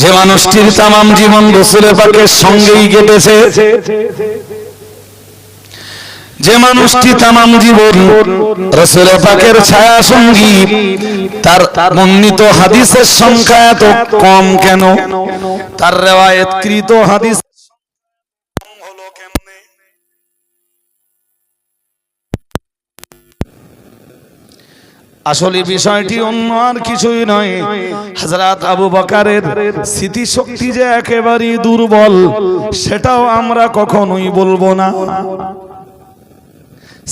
যে মানুষটির তামাম জীবন রসুলের পাকের সঙ্গেই কেটেছে, যে মানুষটি তামাম জীবন রসুল পাকের ছায়া সঙ্গী তার বর্ণিত হাদিসের সংখ্যা এত কম কেন? তার রেওয়ায়তকৃত হাদিস আসলে বিষয়টি অন্য আর কিছুই নয়। হাজরাত আবু বকারের স্মৃতিশক্তি যে একেবারেই দুর্বল, সেটাও আমরা কখনোই বলব না।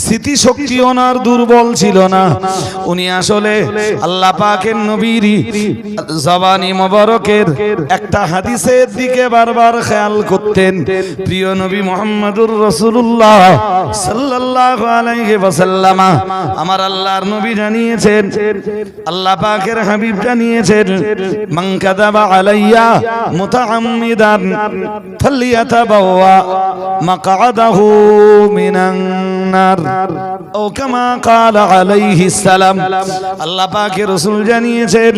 স্মৃতিশক্তি ওনার দুর্বল ছিল না। উনি আসলে আল্লাহ পাকের নবীর জবানি মোবারকের একটা হাদিসের দিকে বারবার খেয়াল করতেন। প্রিয় নবী মোহাম্মদুর রসুল্লাহ আলাইহি আমার আল্লাহর নবী জানিয়েছেন, আল্লাহ পাকের হাবিব জানিয়েছেন, মান কাযাবা আলাইয়া মুতাআম্মিদান ফালিয়াতাবাওয়া মাকআদাহু মিনান নার। ও কামা কাল আলাইহিস সালাম। আল্লাহ পাকের রাসূল জানিয়েছেন,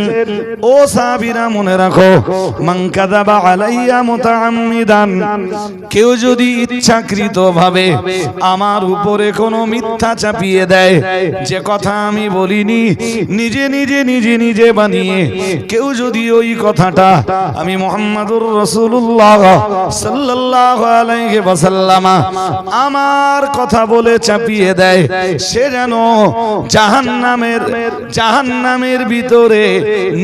ও সাহাবীরা মনে রাখো, মান কাযাবা আলাইয়া মুতাআম্মিদান, কেউ যদি ইচ্ছাকৃতভাবে আমার উপরে কোনো মিথ্যা চাপিয়ে দেয়, যে কথা আমি বলিনি, নিজে নিজে নিজে নিজে বানিয়ে, কেউ যদি ওই কথাটা আমি মোহাম্মদুর রসুল্লাহ সাল্লাল্লাহু আলাইহি ওয়াসাল্লাম, আমার কথা বলে চাপিয়ে দেয়। সে যেন জাহান্নামের জাহান্নামের ভিতরে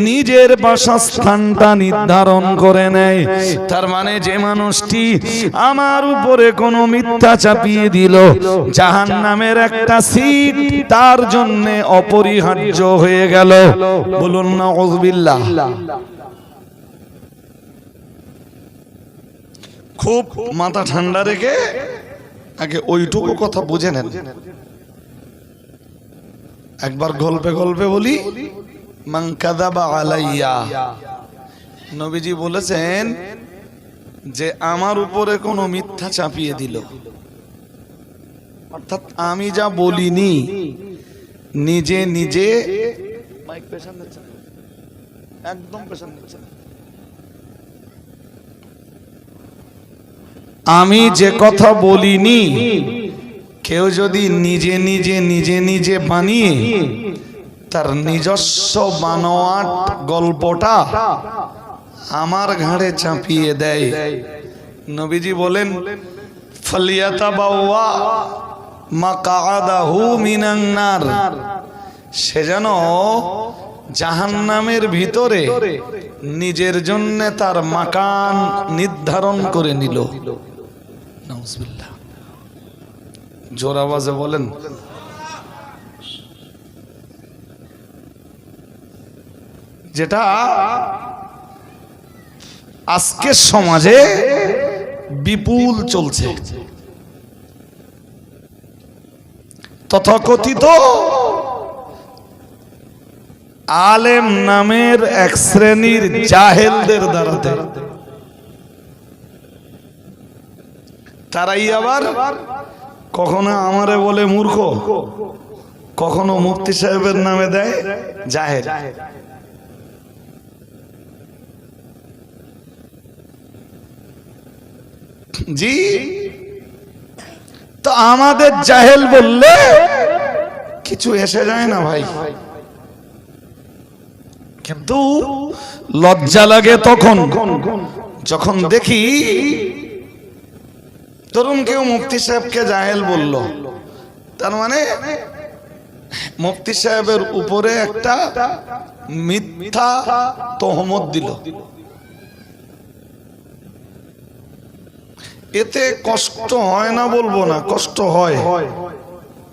নিজের বাসস্থানটা নির্ধারণ করে নেয়। তার মানে যে মানুষটি আমার উপরে কোনো মিথ্যা চাপিয়ে দিল, জাহান্নামের একটা সিট তার জন্য অপরিহার্য হয়ে গেল। বলুন না ওজবিল্লাহ খুব মাথা ঠান্ডা রেখে আগে ওইটুকু কথা বুঝে নেন। একবার গল্পে গল্পে বলি আলাইয়া। নবীজি বলেছেন যে, আমার উপরে কোনো মিথ্যা চাপিয়ে দিল। অর্থাৎ আমি যা বলিনি, নিজে নিজে। একদম পেছন দিচ্ছে আমি যে কথা বলিনি, কেউ যদি নিজে নিজে নিজে নিজে বানিয়ে তার নিজস্ব বানোয়াট গল্পটা আমার ঘাড়ে চাপিয়ে দেয়। নবীজি বলেন ফলিয়াতা বাউয়া মাকাদাহু মিনান্নার সে যেন জাহান্নামের ভিতরে নিজের জন্য তার মাকান নির্ধারণ করে নিল। জোর আওয়াজে বলেন। যেটা আজকের সমাজে বিপুল চলছে। তথাকথিত আলেম নামের এক শ্রেণির জাহেলদের দ্বারাতে। তারাই আবার কখনো আমারে বলে মূর্খ, কখনো মুফতি সাহেবের নামে দেয় জাহেল জি। তো আমাদের জাহেল বললে কিছু এসে যায় না ভাই। কিন্তু লজ্জা লাগে তখন, যখন দেখি ধরুন কেউ মুফতি সাহেবকে জাহেল বলল। তার মানে মুফতি সাহেবের উপরে একটা মিথ্যা তহমত দিল। এতে কষ্ট হয় না বলব না, কষ্ট হয়।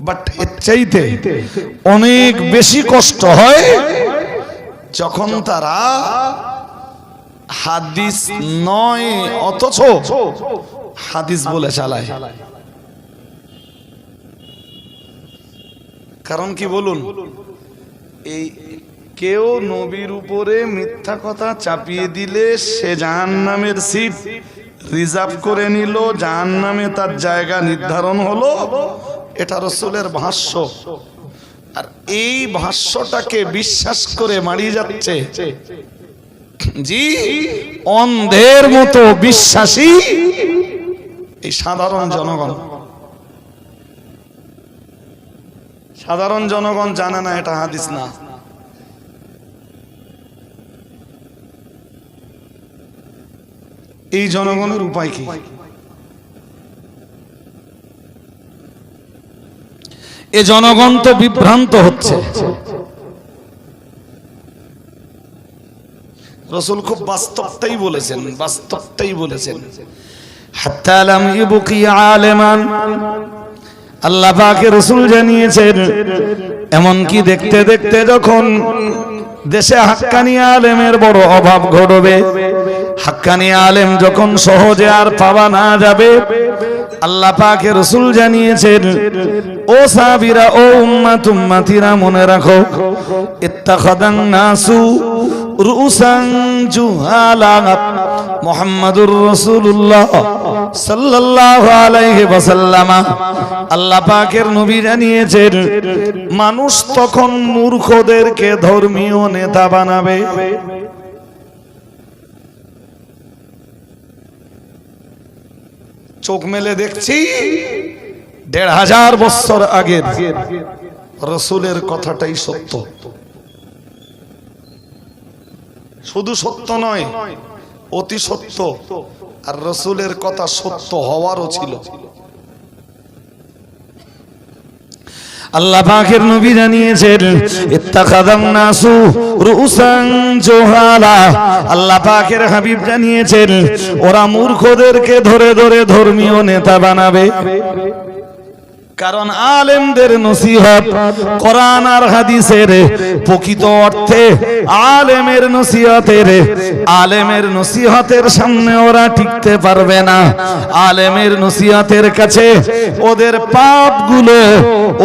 বাট এর চাইতে অনেক বেশি কষ্ট হয় যখন তারা হাদিস নয়, অথচ হাদিস বলে চালায় কারণ কি বলুন? এই কেউ নবীর উপরে মিথ্যা কথা চাপিয়ে দিলে সে জাহান নামের সিট রিজার্ভ করে নিল জাহান নামে তার জায়গা নির্ধারণ হলো। এটা রসুলের ভাষ্য। আর এই ভাষ্যটাকে বিশ্বাস করে মারিয়ে যাচ্ছে। জি, অন্ধের মতো বিশ্বাসী এই সাধারণ জনগণ। সাধারণ জনগণ জানে না এটা হাদিস না। এই জনগণের উপায় কি? এ জনগণ তো বিভ্রান্ত হচ্ছে। রসুল খুব বাস্তবটাই বলেছেন বাস্তবটাই বলেছেন। হাত্তা লাম ইবকি আলেমান। আল্লাহ পাকে রসুল জানিয়েছেন এমন কি দেখতে দেখতে যখন দেশে হাক্কানি আলেমের বড় অভাব ঘটবে, হাক্কানি আলেম যখন সহজে আর পাওয়া না যাবে, আল্লাহ পাকে রসুল জানিয়েছেন, ও সাবিরা ও উম্মাত, উম্মাতিরা মনে রাখো, ইত্তাখাদান নাসু সাল্লাল্লাহু আলাইহি ওয়াসাল্লাম। আল্লাহ পাকের মানুষ তখন মূর্খদেরকে ধর্মীয় নেতা বানাবে। চোখ মেলে দেখছি, দেড় হাজার বছর আগের, রসুলের কথাটাই সত্য। শুধু সত্য নয়, অতি সত্য, আর রসুলের কথা সত্য হওয়ারও ছিল। আল্লাহ পাকের নবী জানিয়েছেন ইত্তাখাদান নাসু আল্লাহ পাকের হাবিব জানিয়েছেন, ওরা মূর্খদেরকে ধরে ধরে ধর্মীয় নেতা বানাবে। কারণ আলেমদের নসিহত কোরআন আর হাদিসের প্রকৃত অর্থে আলেমের নসিহতের আলেমের নসিহতের সামনে ওরা টিকতে পারবে না। আলেমের নসিহতের কাছে ওদের পাপগুলো,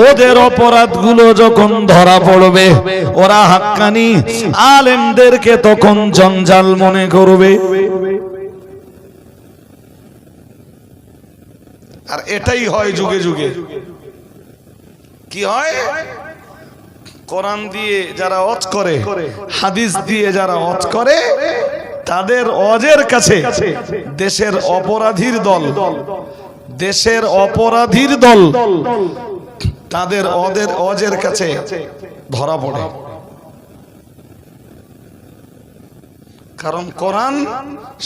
ওদের অপরাধগুলো যখন ধরা পড়বে, ওরা হাক্কানি আলেমদেরকে তখন জঞ্জাল মনে করবে। আর এটাই হয় যুগে যুগে। কি হয়? কোরআন দিয়ে যারা অজ করে, হাদিস দিয়ে যারা অজ করে, তাদের অজের কাছে দেশের অপরাধীর দল, দেশের অপরাধীর দল, তাদের অদের অজের কাছে ধরা পড়ে। কারণ কোরআন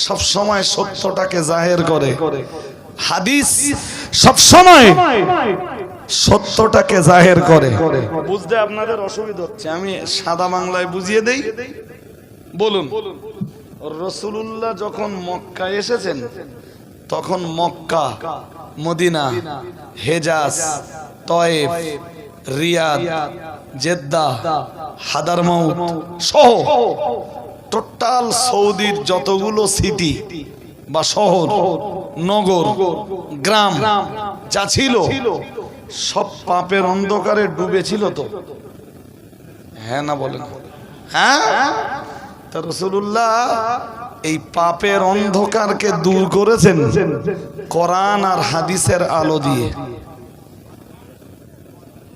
সব সময় সত্যটাকে জাহের করে। হাদিস সব সময় সত্যটাকে জাহের করে। বুঝতে আপনাদের অসুবিধা হচ্ছে। আমি সাদা বাংলায় বুঝিয়ে দেই। বলুন রসুলুল্লাহ যখন মক্কা এসেছেন তখন Mecca Medina Hejaz Taif Riyadh Jeddah Hadramaut সহ টোটাল সৌদির যতগুলো সিটি বা শহর, নগর, গ্রাম, যা ছিল, সব পাপের অন্ধকারে ডুবেছিল তো। হ্যাঁ না বলেন। হ্যাঁ? তা রসুল্লাহ এই পাপের অন্ধকারকে দূর করেছেন কোরআন আর হাদিসের আলো দিয়ে।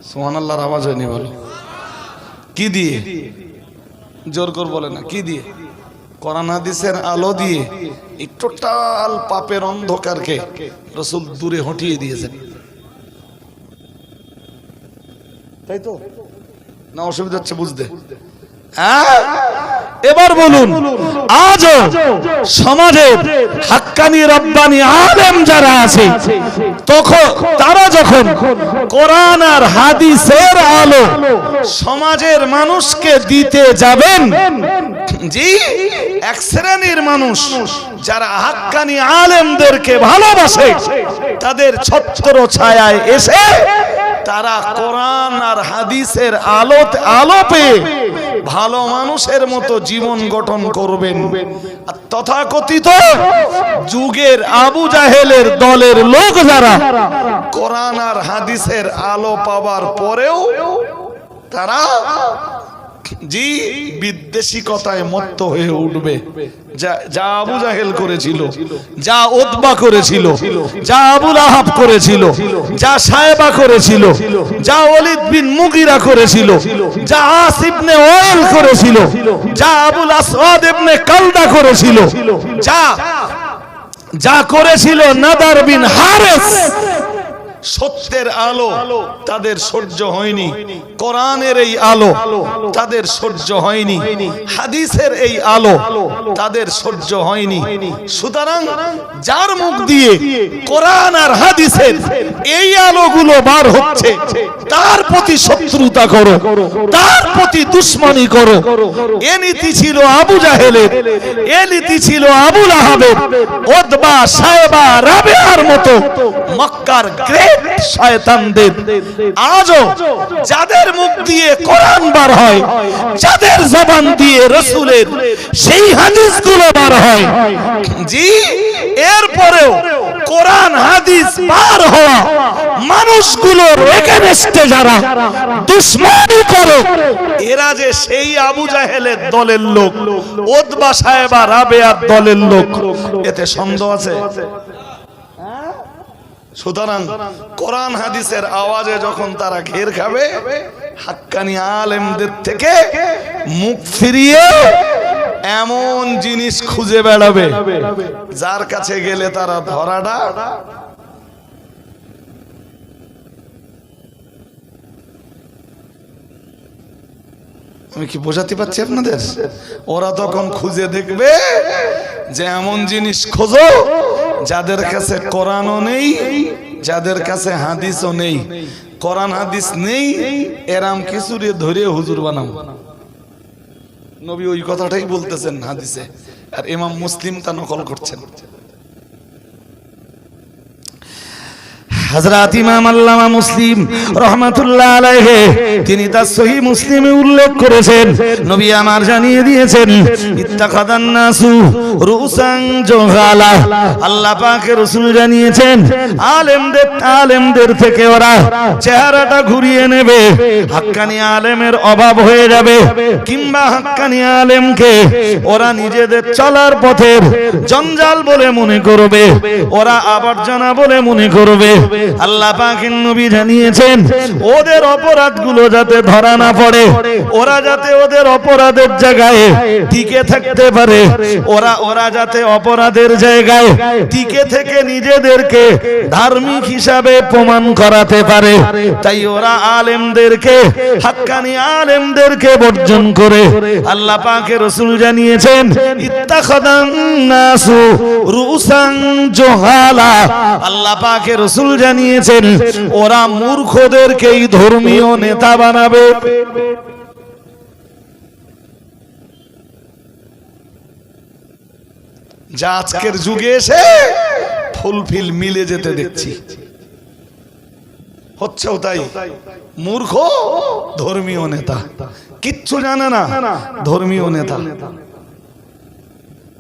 সোহান আল্লাহর আওয়াজ হয়নি বলো। কি দিয়ে? জোর কর বলে না, কি দিয়ে? কোরআন হাদিসের আলো দিয়ে এই টোটাল পাপের অন্ধকারকে রসুল দূরে হটিয়ে দিয়েছেন। তাই তো? না, অসুবিধা হচ্ছে বুঝতে। হ্যাঁ? এবার বলুন, আজও সমাজের হাক্কানি, রব্বানি আলেম যারা আছে, তখন তারা যখন কোরআন আর হাদিসের আলো সমাজের মানুষকে দিতে যাবেন জি, এক শ্রেণির মানুষ যারা হাক্কানি আলেমদেরকে ভালোবাসে, তাদের ছত্র ছায়ায় এসে তারা কোরআন আর হাদিসের আলোত, আলোপে ভালো মানুষের মতো জীবন গঠন করবেন। তথাকথিত যুগের আবু জাহেলের দলের লোক যারা কোরআন আর হাদিসের আলো পাওয়ার পরেও তারা জি। বিদ্বেষিকতায় মত্ত হয়ে উঠবে। যা আবু জাহেল করেছিল, যা ওদবা করেছিল, যা আবুল আহাব করেছিল, যা সাহেবা করেছিল, যা ওলিদ বিন মুগিরা করেছিল, যা আসিবনে ওয়েল করেছিল, যা আবুল আসওয়াদ ইবনে কালদা করেছিল, যা যা করেছিল নাদার বিন হারেস। সত্যের আলো তাদের সহ্য হয়নি। কোরআনের এই আলো তাদের সহ্য হয়নি। হাদিসের এই আলো তাদের সহ্য হয়নি। সুতরাং যার মুখ দিয়ে কোরআন আর হাদিসের এই আলোগুলো বার হচ্ছে তার প্রতি শত্রুতা করো তার প্রতি দুশ্মনী করো। এ নীতি ছিল আবু জাহেলের এ নীতি ছিল আবুল আহাবের ওদবা সাহেবা রাবেয়ার মতো। মক্কার গ্রেট শয়তানদের। আজও যাদের মুখ দিয়ে কোরআন বার হয়, যাদের জবান দিয়ে রসুলের সেই হাদিসগুলো বার হয়, জি, এরপরেও কোরআন হাদিস বার হওয়া মানুষগুলোর এগেনস্টে যারা দুশ্মনী করে এরা যে সেই আবু জাহেলের দলের লোক ওদবা সাহেবা রাবেয়ার দলের লোক, এতে সন্দেহ আছে? সুতরাং কোরআন হাদিসের আওয়াজে যখন তারা ঘের খাবে, হাক্কানি আলেমদের থেকে মুখ ফিরিয়ে এমন জিনিস খুঁজে বেড়াবে। যার কাছে গেলে তারা ধরাটা আমি কি বোঝাতে পারছি আপনাদের? ওরা তখন খুঁজে দেখবে যে এমন জিনিস খোঁজো যাদের কাছে কোরআনও নেই যাদের কাছে হাদিসও নেই কোরআন হাদিস নেই এরাম কিছু রে ধরে হুজুর বানাম। নবী ওই কথাটাই বলতেছেন হাদিসে আর ইমাম মুসলিম তা নকল করছেন। হযরত ইমাম আল্লামা মুসলিম রহমাতুল্লাহ আলাইহি, তিনি তার সহিহ মুসলিমে উল্লেখ করেছেন, নবী আমার জানিয়ে দিয়েছেন ইত্তাখাদান নাসু রুসান জোগালা। আল্লাহ পাকের রাসূল জানিয়েছেন, আলেমদের আলেমদের থেকে ওরা চেহারাটা ঘুরিয়ে নেবে, হাক্কানি আলেমের অভাব হয়ে যাবে, কিংবা হাক্কানি আলেমকে ওরা নিজেদের চলার পথের জঞ্জাল বলে মনে করবে, ওরা আবর্জনা বলে মনে করবে। আল্লাহ পাকের নবী জানিয়েছেন, ওদের অপরাধগুলো যাতে ধরা না পড়ে, ওরা যাতে ওদের অপরাধের জায়গায় টিকে থাকতে পারে, ওরা ওরা যাতে অপরাধের জায়গায় টিকে থেকে নিজেদেরকে ধার্মিক হিসাবে প্রমাণ করাতে পারে। তাই ওরা আলেমদেরকে, হাক্কানি আলেমদেরকে বর্জন করে আল্লাহ পাকের রসুল জানিয়েছেন ইত্তাখাদান নাসু রুসান জোহালা। আল্লাহ পাকের রসুল জানিয়েছেন, ওরা মূর্খদেরকেই ধর্মীয় নেতা বানাবে। যা আজকের যুগে এসে ফুলফিল মিলে যেতে দেখছি। হচ্ছেও তাই। মূর্খ, ধর্মীয় নেতা। কিচ্ছু জানে না, ধর্মীয় নেতা।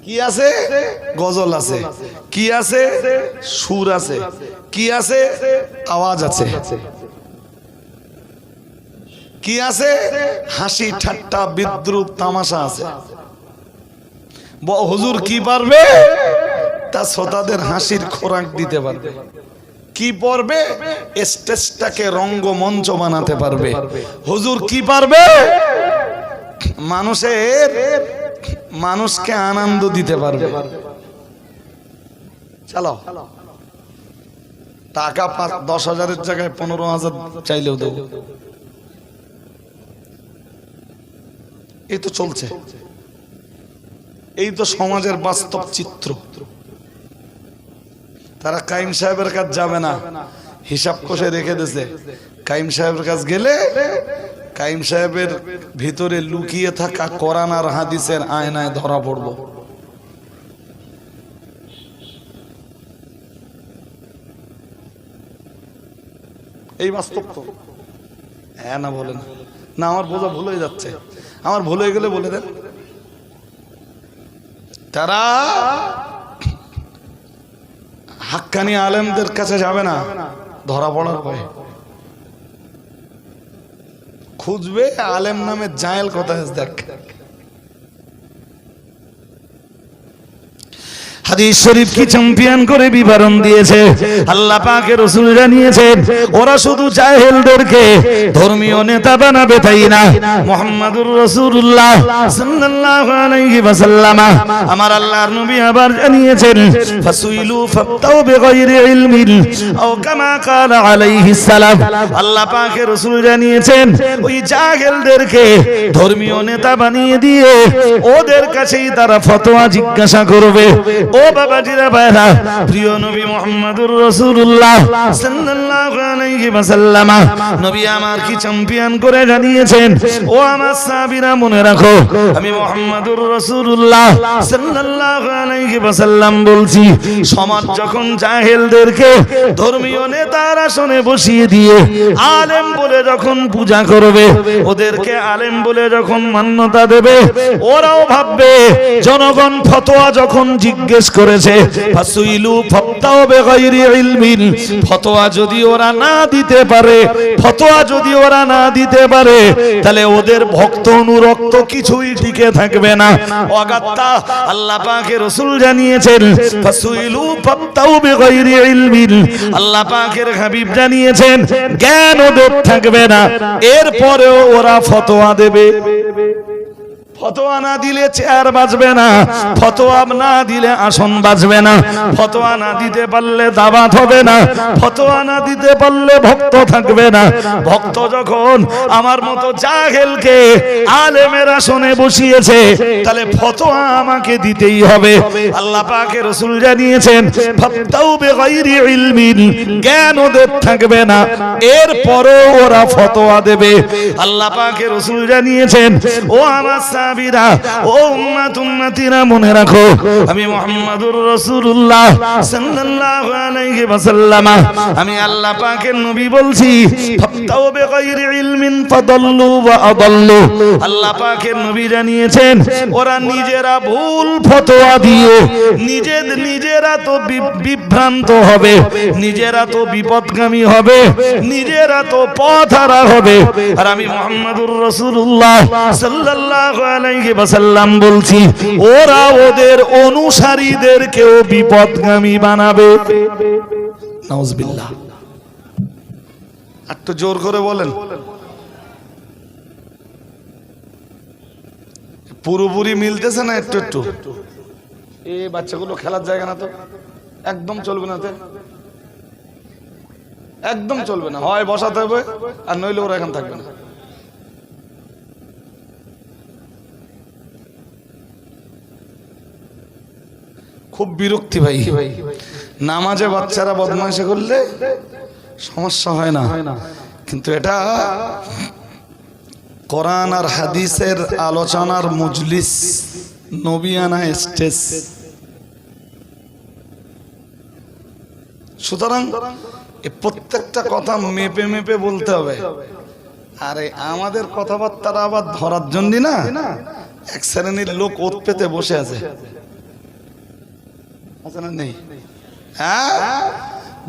কি আছে? গজল আছে। কি আছে? সুর আছে। কি আছে? আওয়াজ আছে। কি আছে? হাসি, ঠাট্টা, বিদ্রুপ, তামাশা আছে। হুজুর কি পারবে? তা শ্রোতাদের হাসির খোরাক দিতে পারবে। কি পড়বে? স্টেজটাকে রঙ্গমঞ্চ বানাতে পারবে। হুজুর কি পারবে? মানুষের মানুষকে আনন্দ দিতে পারবে। চালাও। টাকা পাঁচ- দশ হাজারের জায়গায় পনেরো হাজার চাইলেও দেবো। এই তো চলছে। এই তো সমাজের বাস্তব চিত্র। তারা কাইম সাহেবের কাছে যাবে না। হিসাব কষে রেখে দিয়েছে। কাইম সাহেবের কাছে গেলে কাইম সাহেবের ভিতরে লুকিয়ে থাকা কোরআন আর হাদিসের আয়নায় ধরা পড়ব। এই বাস্তব তো। হ্যাঁ না বলেন না। আমার বোঝা ভুল হয়ে যাচ্ছে। আমার ভুল হয়ে গেলে বলে দেন। তারা হাক্কানি আলেমদের কাছে যাবে না, ধরা পড়ার ভয়ে। খুঁজবে আলেম নামে জায়েল কথা দেখ। হাদিস শরীফ কি চ্যাম্পিয়ন করে বিবরণ দিয়েছে? আল্লাহ পাকের রসুল জানিয়েছেন ওরা শুধু জাহেলদেরকে ধর্মীয় নেতা বানাবে তাই না? মোহাম্মদুর রাসূলুল্লাহ সাল্লাল্লাহু আলাইহি ওয়াসাল্লাম আমার আল্লাহর নবী আবার জানিয়েছেন, ফাসুইলু ফাতাউ বিগাইরি ইলমিন আও কামা ক্বালা আলাইহিস সালাম। আল্লাহ পাকের রসুল জানিয়েছেন ওই জাহেলদেরকে ধর্মীয় নেতা বানিয়ে দিয়ে ওদের কাছেই তারা ফতোয়া জিজ্ঞাসা করবে। ও বাবাজিরা ভাইরা প্রিয় নবী মোহাম্মদুর রাসূলুল্লাহ সাল্লাল্লাহু আলাইহি ওয়াসাল্লাম, নবী আমার কি চ্যাম্পিয়ন করে জানিয়েছেন? ও আমার সাহাবীরা মনে রাখো, আমি মোহাম্মদুর রাসূলুল্লাহ সাল্লাল্লাহু আলাইহি ওয়াসাল্লাম বলছি সমাজ যখন জাহেলদেরকে ধর্মীয় নেতার আসনে বসিয়ে দিয়ে আলেম বলে যখন পূজা করবে ওদেরকে আলেম বলে যখন মান্যতা দেবে ওরাও ভাববে জনগণ ফতোয়া যখন জিজ্ঞেস করেছে ফাসুইলু ফাত্তাও বেগাইরি ইলমিন? ফতোয়া যদি ওরা না দিতে পারে ফতোয়া যদি ওরা না দিতে পারে তাহলে ওদের ভক্ত অনুরক্ত কিছুই টিকে থাকবে না। অগাত্তা আল্লাহ রাসূল জানিয়েছেন, ফাসুইলু বেগাইরি ইলমিন। আল্লাহ পাকের হাবিব জানিয়েছেন, জ্ঞান ওদের থাকবে না। এরপরেও ওরা ফতোয়া দেবে। ফতোয়া না দিলে চেয়ার বাজবে না। ফতোয়া না দিলে আসন বাজবে না। ফতোয়া না দিতে পারলে দাবাত হবে না। ফতোয়া না দিতে পারলে ভক্ত থাকবে না। ভক্ত যখন আমার মতো জাহেলকে আলেমের আসনে বসিয়েছে, তাহলে ফতোয়া আমাকে দিতেই হবে। আল্লাহ পাকে রসুল জানিয়েছেন ফাত্তাউ বিগাইরি ইলমিন জ্ঞান ওদের থাকবে না। এরপরও ওরা ফতোয়া দেবে। আল্লাহ পাকে রসুল জানিয়েছেন, ও আমার সাহাবীরা ও উম্মাত উম্মতিরা মনে রাখো, আমি মুহাম্মাদুর রাসূলুল্লাহ সাল্লাল্লাহু আলাইহি ওয়াসাল্লাম, আমি আল্লাহ পাকের নবী বলছি ফাত্তাউ বিগাইরি ইলমিন ফাদাল্লু ওয়া আদাল্লু। আল্লাহ পাকের নবী জানিয়েছেন, ওরা নিজেরা ভুল ফতোয়া দিয়ে নিজের নিজেরা তো বিভ্রান্ত হবে, নিজেরা তো বিপদগামী হবে, নিজেরা তো পথহারা হবে। আর আমি মুহাম্মাদুর রাসূলুল্লাহ সাল্লাল্লাহু আলাইহি ওয়াসাল্লাম বলছি ওরা ওদের অনুসারীদেরকেও বিপদগামী বানাবে। নাউজুবিল্লাহ। একটু জোর করে বলেন। পুরোপুরি মিলতেছে না একটু একটু? এই বাচ্চাগুলো খেলার জায়গা না তো। একদম চলবে না তো। একদম চলবে না। হয় বসাতে হবে আর নইলে ওরা এখন থাকবে না। খুব বিরক্তি ভাই। ভাই নামাজে বাচ্চারা বদমাইশি করলে সমস্যা হয় না। কিন্তু এটা কোরআন আর হাদিসের আলোচনার মজলিস নবিয়ানা স্টেজ। সুতরাং প্রত্যেকটা কথা মেপে মেপে বলতে হবে। আরে আমাদের কথাবার্তারা আবার ধরার জন্য না? এক শ্রেণির লোক ওত পেতে বসে আছে। হ্যাঁ?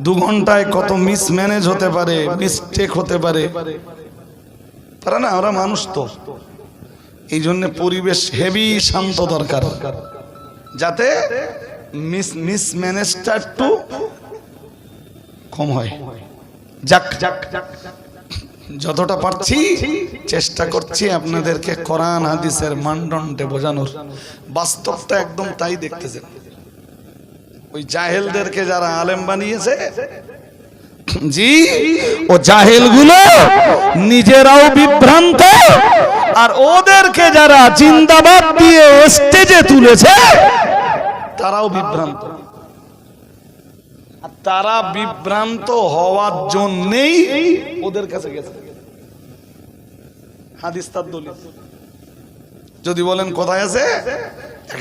দু ঘন্টায় কত মিস ম্যানেজ হতে পারে মিস্টেক হতে পারে। পারে না, ওরা মানুষ তো। এই জন্য পরিবেশ হেভি শান্ত দরকার। যাতে মিস মিস ম্যানেজটা একটু কম হয়। যাক যাক, যতটা পারছি, চেষ্টা করছি আপনাদেরকে কোরআন, হাদিসের মানদণ্ডে বোঝানোর। বাস্তবটা একদম তাই দেখতেছেন। ওই জাহেলদেরকে যারা আলেম বানিয়েছে। জি। ও জাহেলগুলো নিজেরাও বিভ্রান্ত আর ওদেরকে যারা জিন্দাবাদ দিয়ে স্টেজে তুলেছে তারাও বিভ্রান্ত। আর তারা বিভ্রান্ত হওয়ার জন্যেই ওদের কাছে গেছে। হাদিস তার দলিল। যদি বলেন কোথায় আছে?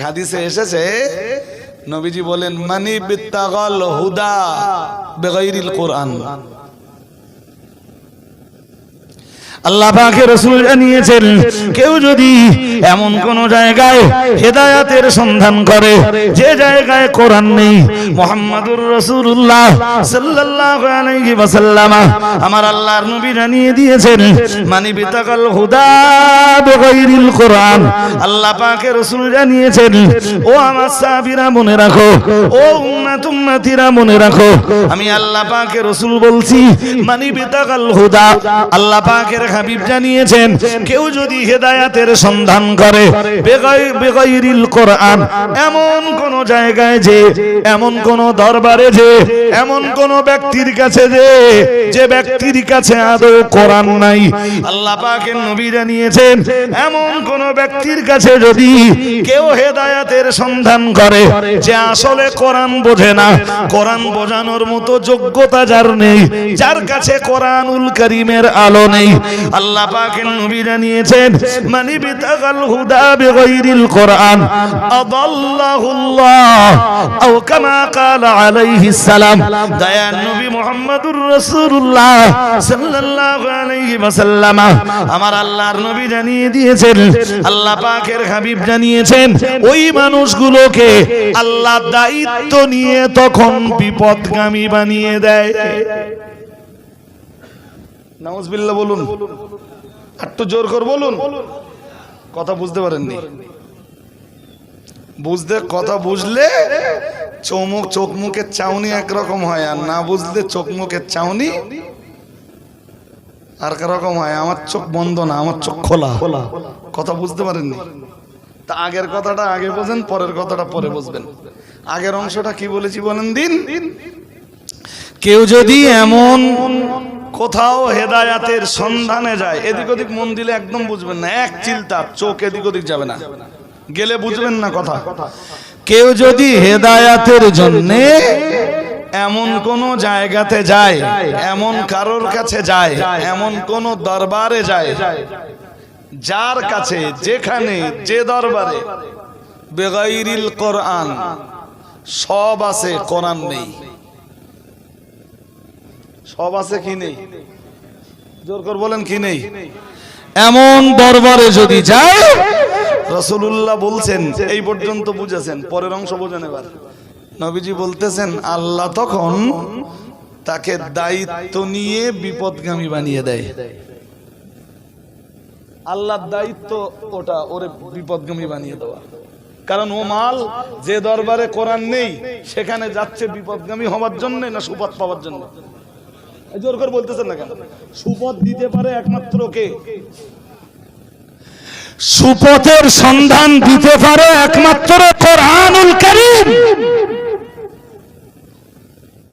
হাদিসে এসেছে নবীজি বলেন মানি বিত্তাগল হুদা বেগাইরিল কোরআন। আল্লাহ পাকে রসুল জানিয়েছেন, কেউ যদি এমন কোন জায়গায় হেদায়াতের সন্ধান করে, যে জায়গায় কোরআন নেই, মোহাম্মদুর রসুল্লাহ আমার আল্লাহর নবী জানিয়ে দিয়েছেন, মানি বিতাকাল হুদা কোরআন। আল্লাহ পাকে রসুল জানিয়েছেন, ও আমার সাহাবীরা মনে রাখো, ও উম্মাত উম্মাতিরা মনে রাখো, আমি আল্লাহ পাকে রসুল বলছি, মানি বিতাকাল হুদা। আল্লাহ পাকের হাবিব জানিয়েছেন, কেউ যদি হেদায়াতের সন্ধান করে কোরআন, এমন কোন জায়গায় যে, এমন কোন দরবারে যে, এমন কোন ব্যক্তির কাছে যে যে ব্যক্তির কাছে আদৌ কোরআন নাই। আল্লাহ পাকের নবী জানিয়েছেন, এমন কোন ব্যক্তির কাছে যদি কেউ হেদায়াতের সন্ধান করে, যে আসলে কোরআন বোঝে না, কোরআন বোঝানোর মতো যোগ্যতা যার নেই, যার কাছে কোরআনুল করিমের আলো নেই আল্লাহ পাকের নবী জানিয়েছেন মানি বিতাগাল হুদা বিগাইরিল কোরআন, আদাল্লাহুল্লাহ, আও কামা ক্বালা আলাইহিস সালাম। দয়ার নবী মুহাম্মদুর রাসূলুল্লাহ সাল্লাল্লাহু আলাইহি ওয়াসাল্লাম। আমার আল্লাহর নবী জানিয়ে দিয়েছেন, আল্লাহ পাকের হাবিব জানিয়েছেন, ওই মানুষগুলোকে আল্লাহ দায়িত্ব নিয়ে তখন বিপদগামী বানিয়ে দেয়। নাউজবিল্লাহ বলুন। একটু জোর কর বলুন। কথা বুঝতে পারেননি। বুঝতে কথা বুঝলে চৌমুখ চোখ মুখের চাউনি একরকম হয় আর না বুঝলে চোখ মুখের চাউনি আর রকম হয়। আমার চোখ বন্ধ না আমার চোখ খোলা। খোলা কথা বুঝতে পারেননি? তা আগের কথাটা আগে বোঝেন পরের কথাটা পরে বুঝবেন। আগের অংশটা কি বলেছি বলেন দিন। কেউ যদি এমন কোথাও হেদায়াতের সন্ধানে যায়। এদিক ওদিক মন দিলে একদম বুঝবেন না, এক চিলতা চোখ এদিক ওদিক যাবে না। গেলে বুঝবেন না কথা। কেউ যদি হেদায়াতের জন্যে এমন কোন জায়গাতে যায়, এমন কারোর কাছে যায়, এমন কোন দরবারে যায়, যার কাছে, যেখানে, যে দরবারে, বেগাইরিল কোরআন, সব আছে, কোরআন নেই। সব আছে কি নেই? জোর কর বলেন কি নেই? এমন দরবারে যদি যায় রসুল্লাহ বলছেন এই পর্যন্ত বুঝেছেন পরের অংশ বোঝেন এবার। নবীজি বলতেছেন আল্লাহ তখন তাকে দায়িত্ব নিয়ে বিপদগামী বানিয়ে দেয়। আল্লাহর দায়িত্ব ওটা ওরে বিপদগামী বানিয়ে দেওয়া। কারণ ও মাল যে দরবারে কোরআন নেই সেখানে যাচ্ছে বিপদগামী হওয়ার জন্য না সুপথ পাওয়ার জন্য? জোর করে বলতেছেন না কেন? সুপথ দিতে পারে একমাত্র কে? সুপথের সন্ধান দিতে পারে একমাত্র কোরআনুল কারীম।